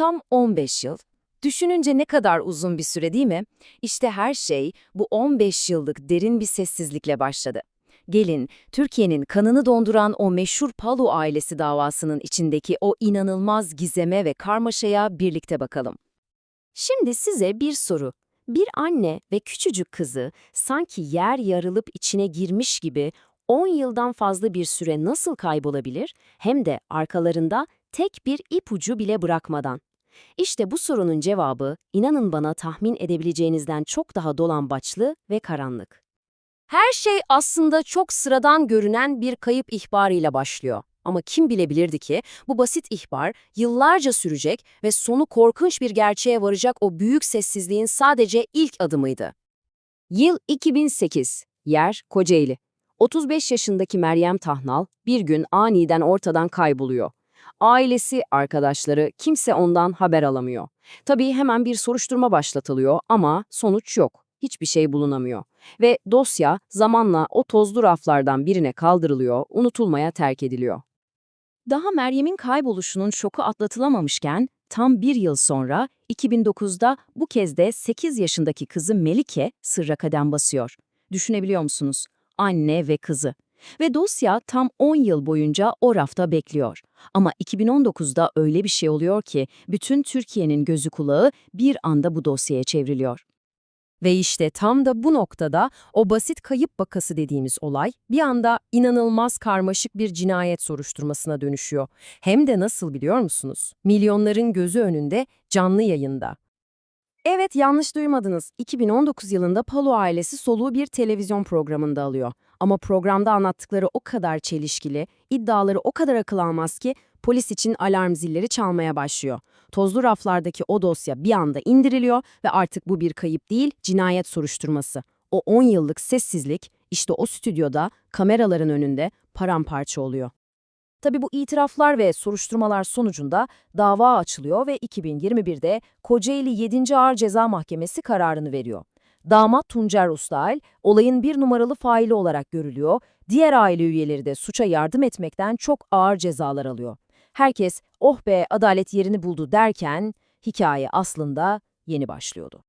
Tam 15 yıl. Düşününce ne kadar uzun bir süre değil mi? İşte her şey bu 15 yıllık derin bir sessizlikle başladı. Gelin, Türkiye'nin kanını donduran o meşhur Palu ailesi davasının içindeki o inanılmaz gizeme ve karmaşaya birlikte bakalım. Şimdi size bir soru. Bir anne ve küçücük kızı sanki yer yarılıp içine girmiş gibi 10 yıldan fazla bir süre nasıl kaybolabilir hem de arkalarında tek bir ipucu bile bırakmadan? İşte bu sorunun cevabı inanın bana tahmin edebileceğinizden çok daha dolambaçlı ve karanlık. Her şey aslında çok sıradan görünen bir kayıp ihbarıyla başlıyor. Ama kim bilebilirdi ki bu basit ihbar yıllarca sürecek ve sonu korkunç bir gerçeğe varacak o büyük sessizliğin sadece ilk adımıydı. Yıl 2008, yer Kocaeli. 35 yaşındaki Meryem Tahnal bir gün aniden ortadan kayboluyor. Ailesi, arkadaşları, kimse ondan haber alamıyor. Tabii hemen bir soruşturma başlatılıyor ama sonuç yok. Hiçbir şey bulunamıyor. Ve dosya zamanla o tozlu raflardan birine kaldırılıyor, unutulmaya terk ediliyor. Daha Meryem'in kayboluşunun şoku atlatılamamışken, tam bir yıl sonra 2009'da bu kez de 8 yaşındaki kızı Melike sırra kadem basıyor. Düşünebiliyor musunuz? Anne ve kızı. Ve dosya tam 10 yıl boyunca o rafta bekliyor. Ama 2019'da öyle bir şey oluyor ki bütün Türkiye'nin gözü kulağı bir anda bu dosyaya çevriliyor. Ve işte tam da bu noktada o basit kayıp vakası dediğimiz olay bir anda inanılmaz karmaşık bir cinayet soruşturmasına dönüşüyor. Hem de nasıl biliyor musunuz? Milyonların gözü önünde canlı yayında. Evet yanlış duymadınız. 2019 yılında Palu ailesi soluğu bir televizyon programında alıyor. Ama programda anlattıkları o kadar çelişkili, iddiaları o kadar akıl almaz ki polis için alarm zilleri çalmaya başlıyor. Tozlu raflardaki o dosya bir anda indiriliyor ve artık bu bir kayıp değil, cinayet soruşturması. O 10 yıllık sessizlik işte o stüdyoda kameraların önünde paramparça oluyor. Tabi bu itiraflar ve soruşturmalar sonucunda dava açılıyor ve 2021'de Kocaeli 7. Ağır Ceza Mahkemesi kararını veriyor. Damat Tuncer Ustael, olayın bir numaralı faili olarak görülüyor, diğer aile üyeleri de suça yardım etmekten çok ağır cezalar alıyor. Herkes, oh be adalet yerini buldu derken, hikaye aslında yeni başlıyordu.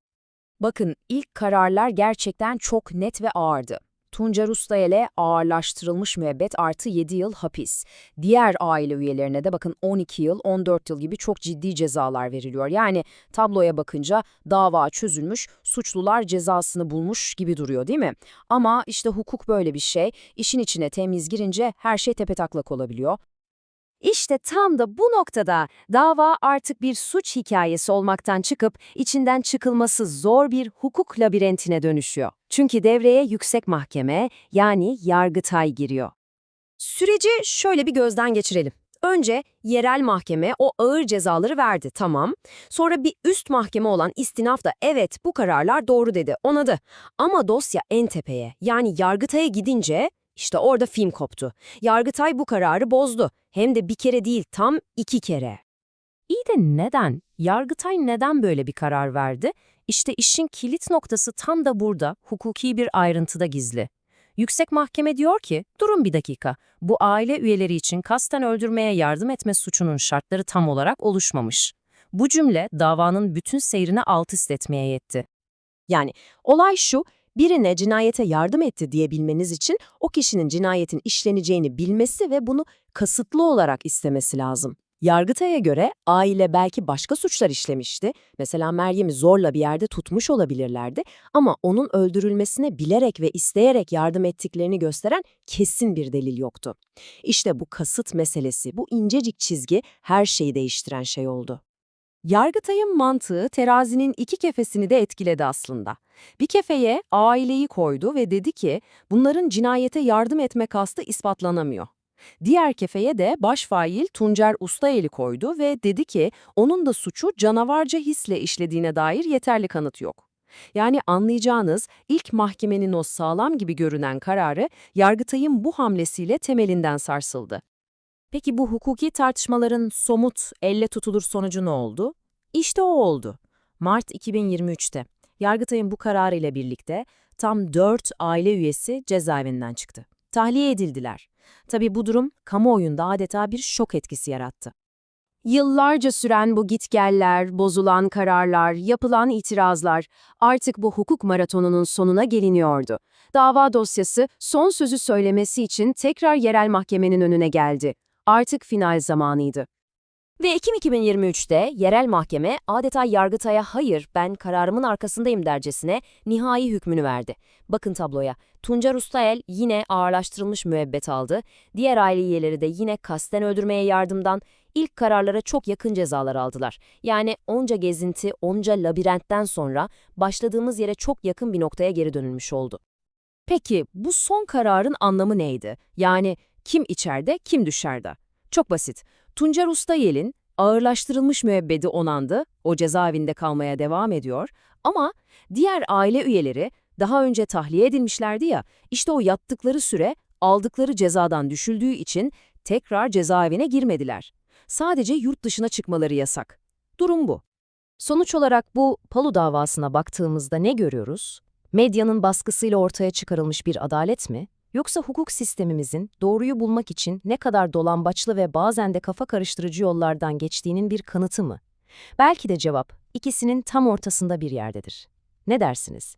Bakın, ilk kararlar gerçekten çok net ve ağırdı. Tuncer Ustayel'e ağırlaştırılmış müebbet artı 7 yıl hapis. Diğer aile üyelerine de bakın 12 yıl, 14 yıl gibi çok ciddi cezalar veriliyor. Yani tabloya bakınca dava çözülmüş, suçlular cezasını bulmuş gibi duruyor değil mi? Ama işte hukuk böyle bir şey. İşin içine temiz girince her şey tepetaklak olabiliyor. İşte tam da bu noktada dava artık bir suç hikayesi olmaktan çıkıp içinden çıkılması zor bir hukuk labirentine dönüşüyor. Çünkü devreye yüksek mahkeme yani Yargıtay giriyor. Süreci şöyle bir gözden geçirelim. Önce yerel mahkeme o ağır cezaları verdi, tamam. Sonra bir üst mahkeme olan istinaf da evet bu kararlar doğru dedi, onadı. Ama dosya en tepeye yani Yargıtay'a gidince işte orada film koptu. Yargıtay bu kararı bozdu. Hem de bir kere değil, tam iki kere. İyi de neden? Yargıtay neden böyle bir karar verdi? İşte işin kilit noktası tam da burada, hukuki bir ayrıntıda gizli. Yüksek Mahkeme diyor ki, durun bir dakika, bu aile üyeleri için kasten öldürmeye yardım etme suçunun şartları tam olarak oluşmamış. Bu cümle davanın bütün seyrini alt üst etmeye yetti. Yani olay şu, birine cinayete yardım etti diyebilmeniz için o kişinin cinayetin işleneceğini bilmesi ve bunu kasıtlı olarak istemesi lazım. Yargıtay'a göre aile belki başka suçlar işlemişti. Mesela Meryem'i zorla bir yerde tutmuş olabilirlerdi ama onun öldürülmesine bilerek ve isteyerek yardım ettiklerini gösteren kesin bir delil yoktu. İşte bu kasıt meselesi, bu incecik çizgi her şeyi değiştiren şey oldu. Yargıtay'ın mantığı terazinin iki kefesini de etkiledi aslında. Bir kefeye aileyi koydu ve dedi ki bunların cinayete yardım etme kastı ispatlanamıyor. Diğer kefeye de başfail Tuncer Ustaeli koydu ve dedi ki onun da suçu canavarca hisle işlediğine dair yeterli kanıt yok. Yani anlayacağınız ilk mahkemenin o sağlam gibi görünen kararı Yargıtay'ın bu hamlesiyle temelinden sarsıldı. Peki bu hukuki tartışmaların somut, elle tutulur sonucu ne oldu? İşte o oldu. Mart 2023'te Yargıtay'ın bu kararı ile birlikte tam 4 aile üyesi cezaevinden çıktı. Tahliye edildiler. Tabi bu durum kamuoyunda adeta bir şok etkisi yarattı. Yıllarca süren bu gitgeller, bozulan kararlar, yapılan itirazlar artık bu hukuk maratonunun sonuna geliniyordu. Dava dosyası son sözü söylemesi için tekrar yerel mahkemenin önüne geldi. Artık final zamanıydı. Ve Ekim 2023'te yerel mahkeme adeta Yargıtay'a hayır ben kararımın arkasındayım dercesine nihai hükmünü verdi. Bakın tabloya. Tuncer Ustael yine ağırlaştırılmış müebbet aldı. Diğer aile üyeleri de yine kasten öldürmeye yardımdan ilk kararlara çok yakın cezalar aldılar. Yani onca gezinti, onca labirentten sonra başladığımız yere çok yakın bir noktaya geri dönülmüş oldu. Peki bu son kararın anlamı neydi? Yani kim içeride, kim dışarıda? Çok basit. Tuncer Ustayel'in ağırlaştırılmış müebbedi onandı, o cezaevinde kalmaya devam ediyor ama diğer aile üyeleri daha önce tahliye edilmişlerdi ya, işte o yattıkları süre aldıkları cezadan düşüldüğü için tekrar cezaevine girmediler. Sadece yurt dışına çıkmaları yasak. Durum bu. Sonuç olarak bu Palu davasına baktığımızda ne görüyoruz? Medyanın baskısıyla ortaya çıkarılmış bir adalet mi? Yoksa hukuk sistemimizin doğruyu bulmak için ne kadar dolambaçlı ve bazen de kafa karıştırıcı yollardan geçtiğinin bir kanıtı mı? Belki de cevap ikisinin tam ortasında bir yerdedir. Ne dersiniz?